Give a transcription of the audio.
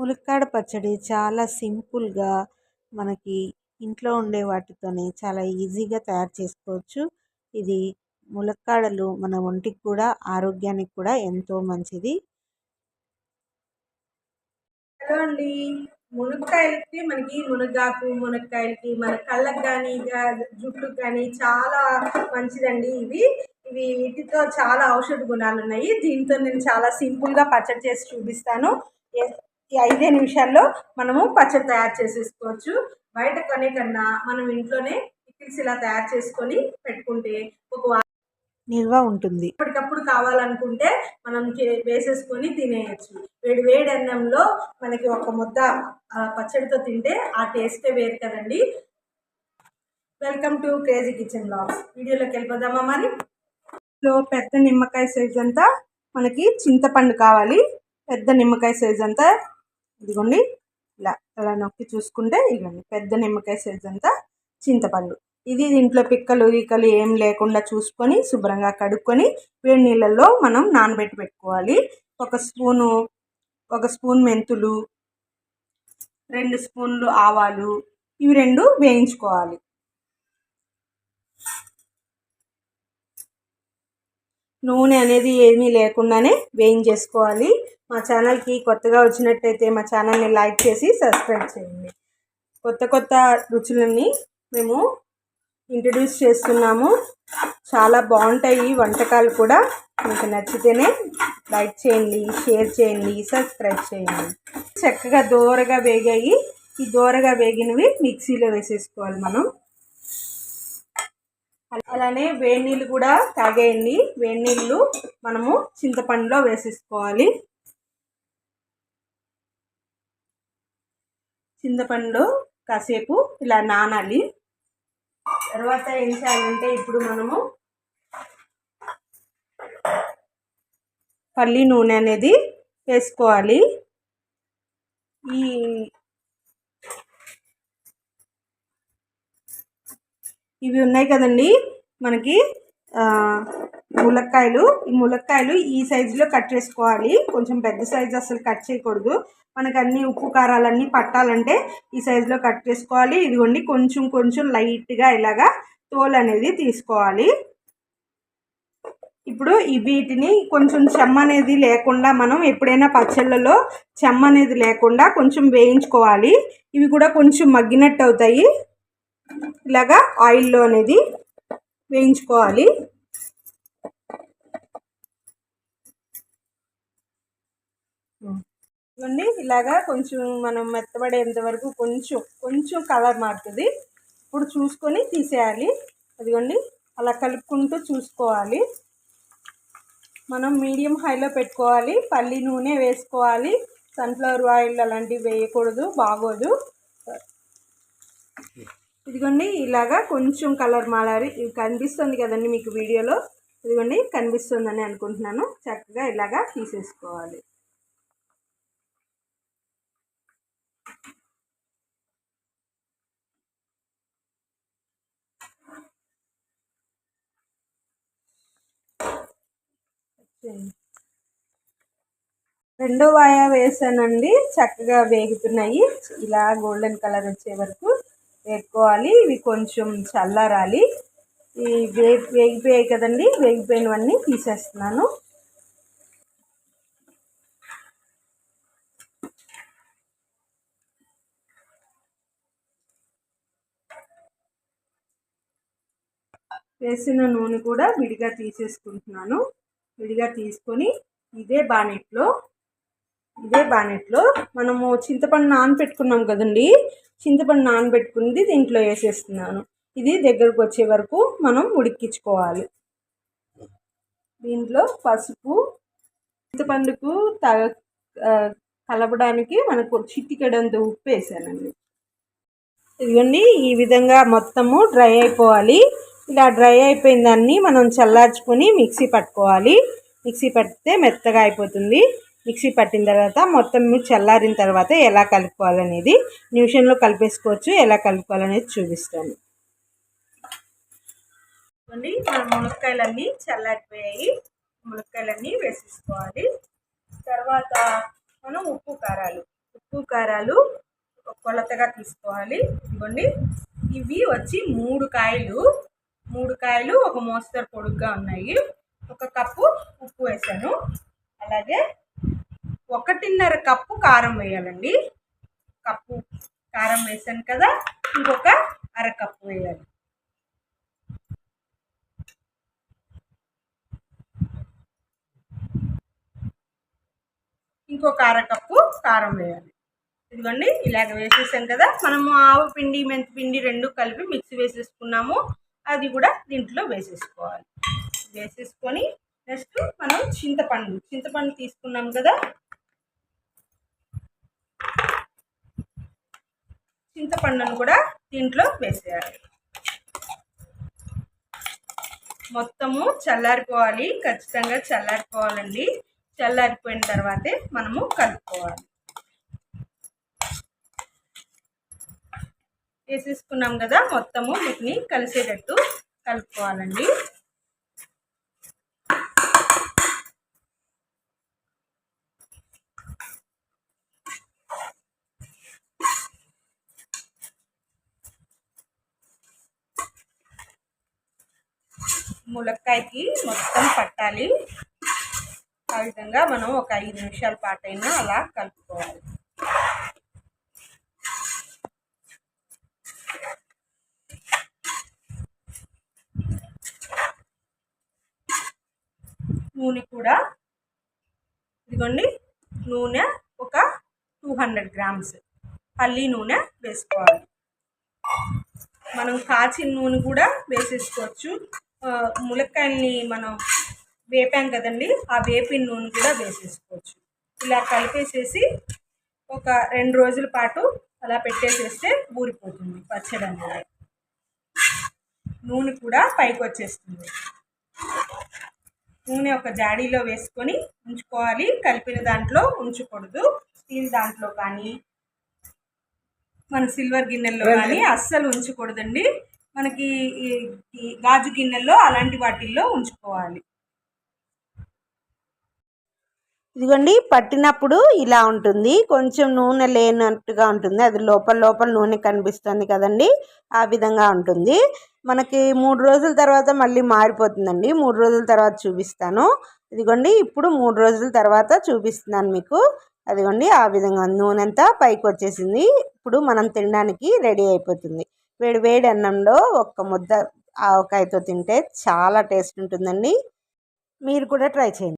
ములక్కాడ పచ్చడి చాలా సింపుల్గా మనకి ఇంట్లో ఉండే వాటితోనే చాలా ఈజీగా తయారు చేసుకోవచ్చు. ఇది ములక్కాడలు మన ఒంటికి కూడా ఆరోగ్యానికి కూడా ఎంతో మంచిది. హలో అండి. మునక్కాయలకి మనకి మునగాకు మునక్కాయలకి మన కళ్ళకి కానీ జుట్టుకు కానీ చాలా మంచిదండి ఇవి. ఇవి వీటితో చాలా ఔషధ గుణాలు ఉన్నాయి దీంతో నేను చాలా సింపుల్గా పచ్చడి చేసి చూపిస్తాను. ఈ ఐదే నిమిషాల్లో మనము పచ్చడి తయారు చేసేసుకోవచ్చు. బయట కొనే కన్నా మనం ఇంట్లోనే పికిల్స్ ఇలా తయారు చేసుకొని పెట్టుకుంటే ఒక వారం నిల్వ ఉంటుంది. ఎప్పటికప్పుడు కావాలనుకుంటే మనం వేసేసుకొని తినేయచ్చు. వేడి వేడి అన్నంలో మనకి ఒక ముద్ద పచ్చడితో తింటే ఆ టేస్టే వేరు కదండి. Welcome to crazy kitchen blogs వీడియోలోకి వెళ్ళిపోదామా మరి? లో పెద్ద నిమ్మకాయ సైజ్ అంతా మనకి చింతపండు కావాలి. పెద్ద నిమ్మకాయ సైజ్ అంతా ఇదిగోండి ఇలా ఇలా నొక్కి చూసుకుంటే ఇదిగోండి పెద్ద నిమ్మకాయ సైజ్ అంతా చింతపండు. ఇది దీంట్లో పిక్కలు ఈకలు ఏం లేకుండా చూసుకొని శుభ్రంగా కడుక్కొని వేడి నీళ్ళల్లో మనం నానబెట్టి పెట్టుకోవాలి. ఒక స్పూను ఒక స్పూన్ మెంతులు రెండు స్పూన్లు ఆవాలు ఇవి రెండు వేయించుకోవాలి. నూనె అనేది ఏమీ లేకుండానే వేయించేసుకోవాలి. మా ఛానల్కి కొత్తగా వచ్చినట్టయితే మా ఛానల్ని లైక్ చేసి సబ్స్క్రైబ్ చేయండి. కొత్త కొత్త రుచులన్నీ మేము ఇంట్రడ్యూస్ చేస్తున్నాము. చాలా బాగుంటాయి వంటకాలు కూడా. మీకు నచ్చితేనే లైక్ చేయండి షేర్ చేయండి సబ్స్క్రైబ్ చేయండి. చక్కగా దోరగా వేగాయి. ఈ దోరగా వేగినవి మిక్సీలో వేసేసుకోవాలి మనం. అలానే వేడి నీళ్ళు కూడా తాగేయండి. వేడి నీళ్ళు మనము చింతపండులో వేసేసుకోవాలి. చింతపండు కాసేపు ఇలా నానాలి. తర్వాత ఏం చేయాలంటే ఇప్పుడు మనము పల్లి నూనె అనేది వేసుకోవాలి. ఈ ఇవి ఉన్నాయి కదండి మనకి ములక్కాయలు. ఈ ములక్కాయలు ఈ సైజులో కట్ చేసుకోవాలి. కొంచెం పెద్ద సైజు అసలు కట్ చేయకూడదు. మనకు అన్ని ఉప్పు కారాలన్నీ పట్టాలంటే ఈ సైజులో కట్ చేసుకోవాలి. ఇదిగోండి కొంచెం కొంచెం లైట్గా ఇలాగా తోలు అనేది తీసుకోవాలి. ఇప్పుడు ఈ వీటిని కొంచెం చెమ్మ అనేది లేకుండా మనం ఎప్పుడైనా పచ్చళ్ళలో చెమ్మ అనేది లేకుండా కొంచెం వేయించుకోవాలి. ఇవి కూడా కొంచెం మగ్గినట్టు అవుతాయి. ఇలాగా ఆయిల్లో అనేది వేయించుకోవాలి. ఇవన్నీ ఇలాగా కొంచెం మనం మెత్తబడేంత వరకు కొంచెం కొంచెం కలర్ మారుతుంది. ఇప్పుడు చూసుకొని తీసేయాలి. అదిగోండి. అలా కలుపుకుంటూ చూసుకోవాలి. మనం మీడియం హైలో పెట్టుకోవాలి. పల్లి నూనె వేసుకోవాలి. సన్ఫ్లవర్ ఆయిల్ అలాంటివి వేయకూడదు. బాగోదు. ఇదిగోండి. ఇలాగా కొంచెం కలర్ మారాలి. ఇది కనిపిస్తుంది కదండి మీకు వీడియోలో. ఇదిగోండి. కనిపిస్తుందని అనుకుంటున్నాను. చక్కగా ఇలాగా తీసేసుకోవాలి. రెండో వాయా వేసానండి చక్కగా వేగుతున్నాయి. ఇలా గోల్డెన్ కలర్ వచ్చే వరకు వేపుకోవాలి. ఇవి కొంచెం చల్లారాలి. ఈ వే వేగిపోయాయి కదండి వేగిపోయినవన్నీ తీసేస్తున్నాను. వేసిన నూనె కూడా విడిగా తీసేసుకుంటున్నాను. విడిగా తీసుకొని ఇదే బానెట్లో ఇదే బానెట్లో మనము చింతపండు నానబెట్టుకున్నాం కదండి. చింతపండు నానబెట్టుకుంది దీంట్లో వేసేస్తున్నాను. ఇది దగ్గరకు వచ్చే వరకు మనం ఉడికించుకోవాలి. దీంట్లో పసుపు చింతపండుకు త కలపడానికి మనకు చిట్టికడంత ఉప్పు వేసానండి. ఇదిగోండి ఈ విధంగా మొత్తము డ్రై అయిపోవాలి. ఇలా డ్రై అయిపోయిన దాన్ని మనం చల్లార్చుకొని మిక్సీ పట్టుకోవాలి. మిక్సీ పట్టితే మెత్తగా అయిపోతుంది. మిక్సీ పట్టిన తర్వాత మొత్తం చల్లారిన తర్వాత ఎలా కలుపుకోవాలనేది నిమిషంలో కలిపేసుకోవచ్చు ఎలా కలుపుకోవాలనేది చూపిస్తాను. చూడండి మన మునక్కాయలన్నీ చల్లారిపోయాయి. మునక్కాయలన్నీ వేసేసుకోవాలి. తర్వాత మనం ఉప్పు కారాలు ఉప్పు కారాలు కొలతగా తీసుకోవాలి. ఇదిగోండి ఇవి వచ్చి మూడు కాయలు. మూడు కాయలు ఒక మోస్తరు పొడుగ్గా ఉన్నాయి. ఒక కప్పు ఉప్పు వేసాను. అలాగే ఒకటిన్నర కప్పు కారం వేయాలండి. కప్పు కారం వేసాను కదా ఇంకొక అరకప్పు వేయాలి. ఇంకొక అరకప్పు కారం వేయాలి. ఇదిగోండి ఇలాగ వేసేసాం కదా. మనము ఆవు పిండి మెంతి పిండి రెండు కలిపి మిక్సీ వేసేసుకున్నాము. అది కూడా దీంట్లో వేసేసుకోవాలి. వేసేసుకొని నెక్స్ట్ మనం చింతపండు చింతపండు తీసుకున్నాం కదా. చింతపండును కూడా దీంట్లో వేసేయాలి. మొత్తము చల్లారిపోవాలి ఖచ్చితంగా చల్లారిపోవాలండి. చల్లారిపోయిన తర్వాతే మనము కలుపుకోవాలి. వేసేసుకున్నాం కదా మొత్తము వీటిని కలిసేటట్టు కలుపుకోవాలండి. ములక్కాయకి మొత్తం పట్టాలి. ఆ విధంగా మనం ఒక ఐదు నిమిషాల పాటైనా అలా కలుపుకోవాలి. నూనె కూడా ఇదిగోండి నూనె ఒక టూ హండ్రెడ్ గ్రామ్స్ పల్లి నూనె వేసుకోవాలి. మనం కాచిన నూనె కూడా వేసేసుకోవచ్చు. ములక్కాయల్ని మనం వేపాం కదండి ఆ వేపిన నూనె కూడా వేసేసుకోవచ్చు. ఇలా కలిపేసేసి ఒక రెండు రోజుల పాటు అలా పెట్టేసేస్తే ఊరిపోతుంది పచ్చడి అనేది. నూనె కూడా పైకి వచ్చేస్తుంది నూనె ఒక జాడీలో వేసుకొని ఉంచుకోవాలి. కలిపిన దాంట్లో ఉంచకూడదు. స్టీల్ దాంట్లో కానీ మన సిల్వర్ గిన్నెల్లో కానీ అస్సలు ఉంచకూడదండి. మనకి గాజు గిన్నెల్లో అలాంటి వాటిల్లో ఉంచుకోవాలి. ఇదిగోండి పట్టినప్పుడు ఇలా ఉంటుంది. కొంచెం నూనె లేనట్టుగా ఉంటుంది. అది లోపల లోపల నూనె కనిపిస్తుంది కదండి. ఆ విధంగా ఉంటుంది. మనకి మూడు రోజుల తర్వాత మళ్ళీ మారిపోతుందండి. మూడు రోజుల తర్వాత చూపిస్తాను. ఇదిగోండి ఇప్పుడు మూడు రోజుల తర్వాత చూపిస్తున్నాను మీకు. అదిగోండి ఆ విధంగా నూనె అంతా పైకి వచ్చేసింది. ఇప్పుడు మనం తినడానికి రెడీ అయిపోతుంది. వేడి వేడి అన్నంలో ఒక్క ముద్ద ఆవకాయతో తింటే చాలా టేస్ట్ ఉంటుందండి. మీరు కూడా ట్రై చేయండి.